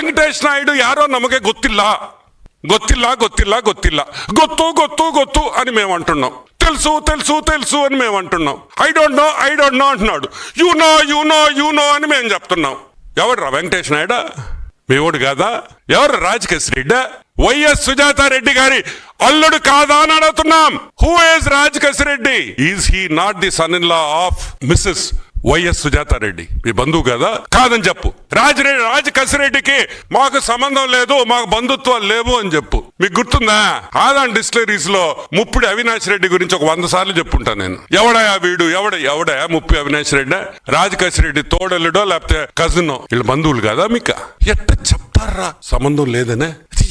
ವೆಂಕಟೇಶ್ ನಾಯ್ಡು ಯಾರೋ ನಮಗೆ ಗೊತ್ತಿಲ್ಲ ಗೊತ್ತಿಲ್ಲ ಗೊತ್ತಿಲ್ಲ ಗೊತ್ತಿಲ್ಲ ಗೊತ್ತು ಗೊತ್ತು ಗೊತ್ತು అని మేము అంటున్నాం తెలుసు తెలుసు తెలుసు అని మేము అంటున్నాం I don't know I don't know అంటున్నాడు you know you know you know అని మేము చెప్తున్నాం ఎవడు రా వెంకటేష్ నాయుడా మీ ఓడు కాదా ఎవరు రాజకేశ్ రెడ్డి వైఎస్ సుజాత రెడ్డి గారి అల్లుడు కాదా అని అడుగుతున్నాం who is Rajakesh Reddy is he not the son in law of Mrs YS Sujatha Reddy. మీ బంధువు కదా? కాదని చెప్పు. రాజరెడ్డి రాజ కసిరెడ్డికి మాకు సంబంధం లేదు మాకు బంధుత్వాలు లేవు అని చెప్పు. మీకు గుర్తుందా? ఆదాన్ డిస్టిలరీస్లో ముప్పుడు అవినాష్ రెడ్డి గురించి ఒక వంద సార్లు చెప్పుంటా నేను. ఎవడయా వీడు? ఎవడ ఎవడయా ముప్పి అవినాష్ రెడ్డి? రాజ కసిరెడ్డి తోడలుడో లేకపోతే కజినో? వీళ్ళ బంధువులు కదా మీకు? ఎట్ట చెప్తారా సంబంధం లేదనే?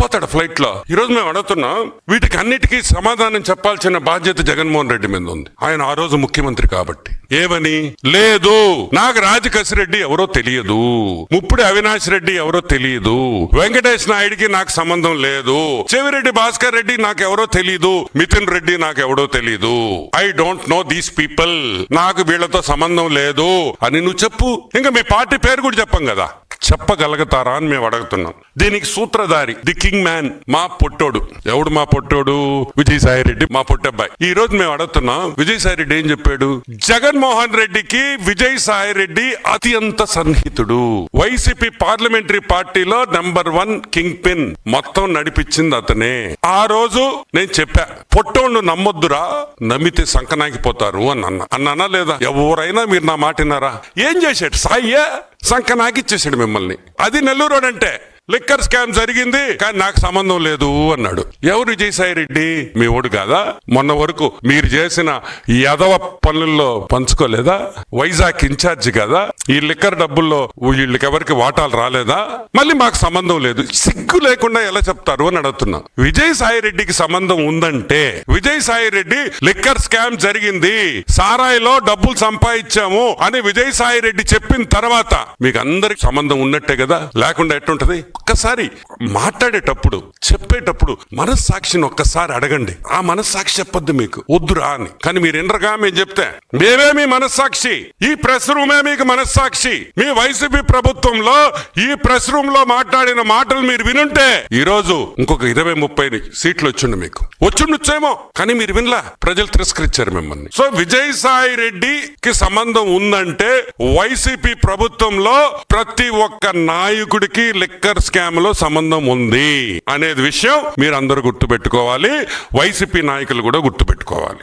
ఒక్కడు ఫ్లైట్లో. ఈ రోజు మేము అడుగుతున్నాం వీటికి అన్నిటికీ సమాధానం చెప్పాల్సిన బాధ్యత జగన్మోహన్ రెడ్డి మీద ఉంది. ఆయన ఆ రోజు ముఖ్యమంత్రి కాబట్టి. ఏమని? లేదు. నాకు రాజకశి రెడ్డి ఎవరో తెలియదు. ముప్పుడు అవినాష్ రెడ్డి ఎవరో తెలియదు. వెంకటేష్ నాయుడికి నాకు సంబంధం లేదు. చెవిరెడ్డి భాస్కర్ రెడ్డి నాకు ఎవరో తెలియదు మిథున్ రెడ్డి నాకు ఎవడో తెలియదు I don't know these people. నాకు వీళ్ళతో సంబంధం లేదు. అని నువ్వు చెప్పు. ఇంకా మీ పార్టీ పేరు కూడా చెప్పం కదా. చెప్పగలుగుతారా అని మేము అడుగుతున్నాం. దీనికి సూత్రధారి ది కింగ్ మ్యాన్ మా పొట్టోడు. ఎవడు మా పొట్టోడు? విజయసాయి రెడ్డి మా పొట్టబ్బాయి. ఈ రోజు మేము అడుగుతున్నాం విజయసాయి రెడ్డి ఏం చెప్పాడు? జగన్మోహన్ రెడ్డికి విజయసాయి రెడ్డి అత్యంత సన్నిహితుడు. వైసీపీ పార్లమెంటరీ పార్టీలో నంబర్ వన్ కింగ్ పిన్ మొత్తం నడిపించింది అతనే. ఆ రోజు నేను చెప్పా పొట్టోడు నమ్మొద్దురా నమ్మితే సంకనాకిపోతారు అని అన్న. అన్నానా లేదా? ఎవరైనా మీరు నా మాటినారా ఏం చేశాడు? సాయ్యే సంక నాకిచ్చేసాడు మిమ్మల్ని. అది నెల్లూరు అంటే లిక్కర్ స్కామ్ జరిగింది. కానీ నాకు సంబంధం లేదు అన్నాడు. ఎవరు విజయసాయి రెడ్డి? మీ ఓడు కాదా? మొన్న వరకు మీరు చేసిన యదవ పనుల్లో పంచుకోలేదా? వైజాగ్ ఇన్ఛార్జ్ కదా? ఈ లిక్కర్ డబ్బుల్లో వీళ్ళకి ఎవరికి వాటాలు రాలేదా? మళ్ళీ మాకు సంబంధం లేదు. సిగ్గు లేకుండా ఎలా చెప్తారు అని అడుగుతున్నా. విజయసాయి రెడ్డికి సంబంధం ఉందంటే విజయసాయి రెడ్డి లిక్కర్ స్కామ్ జరిగింది. సారాయిలో డబ్బులు సంపాదించాము అని విజయసాయి రెడ్డి చెప్పిన తర్వాత మీకు అందరికి సంబంధం ఉన్నట్టే కదా? లేకుండా ఎట్టుంటది? ఒక్కసారి మాట్లాడేటప్పుడు చెప్పేటప్పుడు మనస్సాక్షిని ఒక్కసారి అడగండి. ఆ మనస్సాక్షి చెప్పొద్దు మీకు. వద్దురా అని. కానీ మీరు ఎండరగా మేము చెప్తే మేమే మీ మనస్సాక్షి. ఈ ప్రెస్ రూమే మీకు మనస్సాక్షి. మీ వైసీపీ ప్రభుత్వంలో ఈ ప్రెస్ రూమ్లో మాట్లాడిన మాటలు మీరు వినుంటే ఈ రోజు ఇంకొక ఇరవై ముప్పై సీట్లు వచ్చిండు మీకు. వచ్చిండొచ్చేమో కానీ మీరు వినలా. ప్రజలు తిరస్కరించారు మిమ్మల్ని. సో విజయసాయి రెడ్డికి సంబంధం ఉందంటే వైసీపీ ప్రభుత్వంలో ప్రతి ఒక్క నాయకుడికి లిక్కర్ స్కామ్ లో సంబంధం ఉంది అనేది విషయం మీరు అందరూ గుర్తుపెట్టుకోవాలి. వైసీపీ నాయకులు కూడా గుర్తుపెట్టుకోవాలి.